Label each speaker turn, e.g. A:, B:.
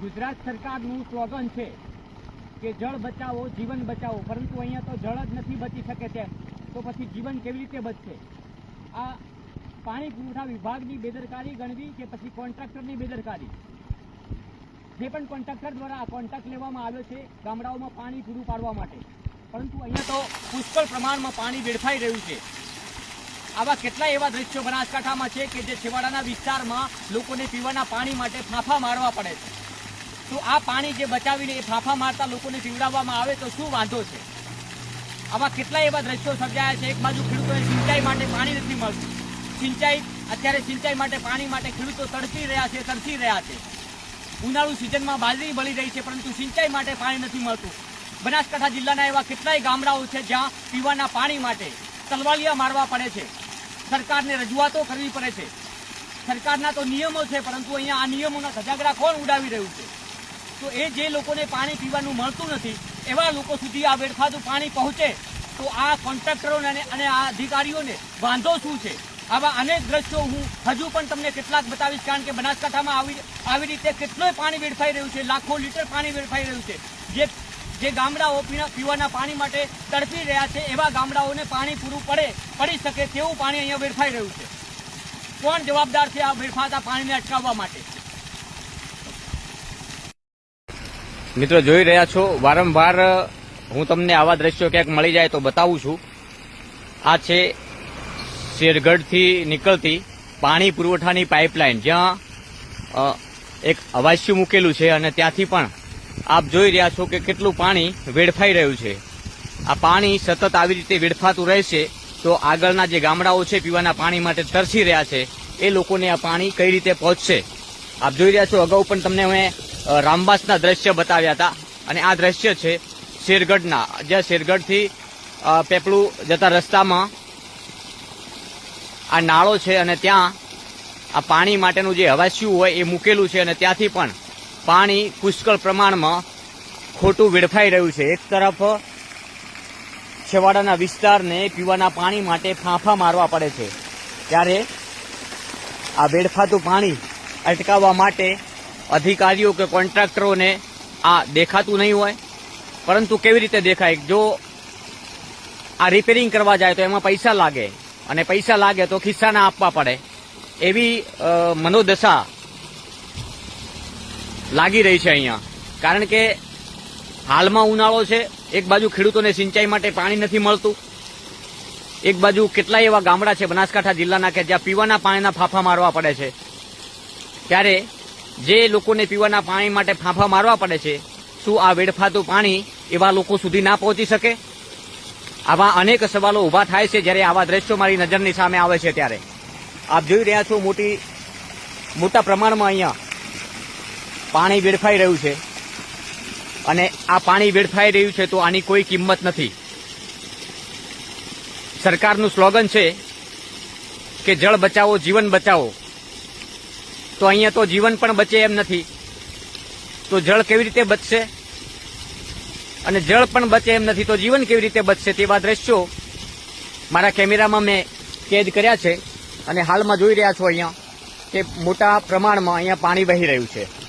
A: ગુજરાત સરકારનું સ્લોગન છે કે જળ બચાવો, જીવન બચાવો. પરંતુ અહીંયા તો જળ જ નથી બચી શકે તેમ. તો પછી જીવન કેવી રીતે બચશે? આ પાણી પુરવઠા વિભાગની બેદરકારી ગણવી કે પછી કોન્ટ્રાક્ટરની બેદરકારી? જે પણ કોન્ટ્રાક્ટર દ્વારા આ કોન્ટ્રાક્ટ લેવામાં આવ્યો છે ગામડાઓમાં પાણી પૂરું પાડવા માટે. પરંતુ અહીંયા તો પુષ્કળ પ્રમાણમાં પાણી વેડફાઈ રહ્યું છે. આવા કેટલા એવા દ્રશ્યો બનાસકાંઠામાં છે કે જે છેવાડાના વિસ્તારમાં લોકોને પીવાના પાણી માટે ફાંફા મારવા પડે છે. તો આ પાણી જે બચાવીને એ ફાંફા મારતા લોકોને પીવડાવવામાં આવે તો શું વાંધો છે? આવા કેટલાય એવા દ્રશ્યો સર્જાયા છે. એક બાજુ ખેડૂતોને સિંચાઈ માટે પાણી નથી મળતું. સિંચાઈ, અત્યારે સિંચાઈ માટે પાણી માટે ખેડૂતો તડપી રહ્યા છે, તરસી રહ્યા છે. ઉનાળુ સિઝનમાં બાજરી બળી રહી છે, પરંતુ સિંચાઈ માટે પાણી નથી મળતું. બનાસકાંઠા જિલ્લાના એવા કેટલાય ગામડાઓ છે જ્યાં પીવાના પાણી માટે તલવાલિયા મારવા પડે છે. સરકારને રજૂઆતો કરવી પડે છે. સરકારના તો નિયમો છે, પરંતુ અહીંયા આ નિયમોના ધજાગરા કોણ ઉડાવી રહ્યું છે? તો એ જે લોકોને પાણી પીવાનું મળતું નથી, એવા લોકો સુધી આ વેડફાતું પાણી પહોંચે, તો આ કોન્ટ્રાક્ટરોને અને- આ અધિકારીઓને વાંધો શું છે? આવા અનેક દ્રશ્યો હું હજુ પણ તમને કેટલાક બતાવીશ, કારણ કે બનાસકાંઠામાં આવી આવી રીતે કેટલોય પાણી વેડફાઈ રહ્યું છે, લાખો લીટર પાણી વેડફાઈ રહ્યું છે. જે જે ગામડાઓ પીવાના પાણી માટે તડપી રહ્યા છે, એવા ગામડાઓને પાણી પૂરું પડે, પડી શકે તેવું પાણી અહીંયા વેડફાઈ રહ્યું છે. કોણ જવાબદાર છે આ વેડફાતા પાણીને અટકાવવા માટે?
B: મિત્રો, જોઈ રહ્યા છો, વારંવાર હું તમને આવા દ્રશ્યો ક્યાંક મળી જાય તો બતાવું છું. આ છે શેરગઢથી નીકળતી પાણી પુરવઠાની પાઇપલાઇન. જ્યાં એક અવાસ્યું મૂકેલું છે અને ત્યાંથી પણ આપ જોઈ રહ્યા છો કે કેટલું પાણી વેડફાઈ રહ્યું છે. આ પાણી સતત આવી રીતે વેડફાતું રહેશે તો આગળના જે ગામડાઓ છે પીવાના પાણી માટે તરસી રહ્યા છે, એ લોકોને આ પાણી કઈ રીતે પહોંચશે? આપ જોઈ રહ્યા છો, અગાઉ પણ તમને મેં રામબાસના દ્રશ્ય બતાવ્યા હતા. અને આ દ્રશ્ય છે શેરગઢના. જ્યાં શેરગઢથી પેપળું જતા રસ્તામાં આ નાળો છે અને ત્યાં આ પાણી માટેનું જે હવાસિયું હોય એ મૂકેલું છે અને ત્યાંથી પણ પાણી પુષ્કળ પ્રમાણમાં ખોટું વેડફાઈ રહ્યું છે. એક તરફ છેવાડાના વિસ્તારને પીવાના પાણી માટે ફાંફા મારવા પડે છે. ત્યારે આ વેડફાતું પાણી અટકાવવા માટે અધિકારીઓ કે કોન્ટ્રાક્ટરોને આ દેખાતું નહીં હોય. પરંતુ કેવી રીતે દેખાય? જો આ રિપેરિંગ કરવા જાય તો એમાં પૈસા લાગે. અને પૈસા લાગે તો ખિસ્સાના આપવા પડે. એવી મનોદશા લાગી રહી છે અહીંયા. કારણ કે હાલમાં ઉનાળો છે. એક બાજુ ખેડૂતોને સિંચાઈ માટે પાણી નથી મળતું. એક બાજુ કેટલાય એવા ગામડા છે બનાસકાંઠા જિલ્લાના કે જ્યાં પીવાના પાણીના ફાંફા મારવા પડે છે. ત્યારે જે લોકોને પીવાના પાણી માટે ફાંફા મારવા પડે છે, શું આ વેડફાતું પાણી એવા લોકો સુધી ના પહોંચી શકે? આવા અનેક સવાલો ઊભા થાય છે જ્યારે આવા દ્રશ્યો મારી નજરની સામે આવે છે ત્યારે. આપ જોઈ રહ્યા છો મોટી, મોટા પ્રમાણમાં અહીંયા પાણી વેડફાઈ રહ્યું છે. અને આ પાણી વેડફાઈ રહ્યું છે તો આની કોઈ કિંમત નથી. સરકારનું સ્લોગન છે કે જળ બચાવો, જીવન બચાવો. તો અહીંયા તો જીવન પણ બચે એમ નથી. તો જળ કેવી રીતે બચશે? અને જળ પણ બચે એમ નથી, તો જીવન કેવી રીતે બચશે તેવા દ્રશ્યો મારા કેમેરામાં મેં કેદ કર્યા છે અને હાલમાં જોઈ રહ્યા છો અહીંયા કે મોટા પ્રમાણમાં અહીંયા પાણી વહી રહ્યું છે.